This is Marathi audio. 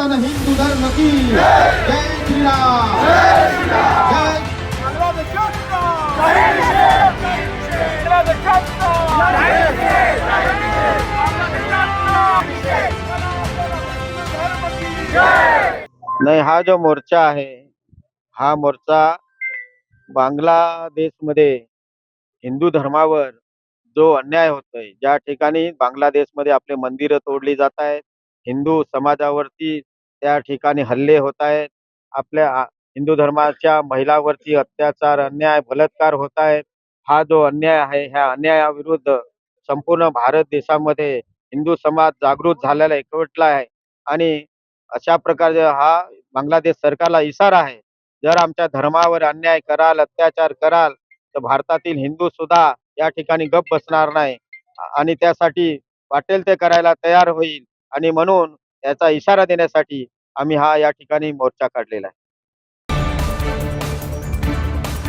सनातन हिंदू धर्म की जय श्रीराम। जय नाही हा जो मोर्चा आहे हा मोर्चा बांगलादेशमध्ये हिंदू धर्मावर जो अन्याय होतोय ज्या ठिकाणी बांगलादेशमध्ये आपले मंदिरं तोडली जात आहेत हिंदू समाजावरती त्या ठिकाणी हल्ले होत आहेत. आपल्या हिंदू धर्माच्या महिलावरती अत्याचार अन्याय बलात्कार होत आहेत. हा जो अन्याय आहे ह्या अन्यायाविरुद्ध संपूर्ण भारत देशामध्ये हिंदू समाज जागृत झालेला एकवटला आहे. आणि अशा प्रकारे हा बांगलादेश सरकारला इशारा आहे. जर आमच्या धर्मावर अन्याय कराल अत्याचार कराल तर भारतातील हिंदू सुद्धा या ठिकाणी गप बसणार नाही. आणि त्यासाठी वाटेल ते करायला तयार होईल. आणि म्हणून याचा इशारा देण्यासाठी आम्ही हा या ठिकाणी मोर्चा काढलेला आहे.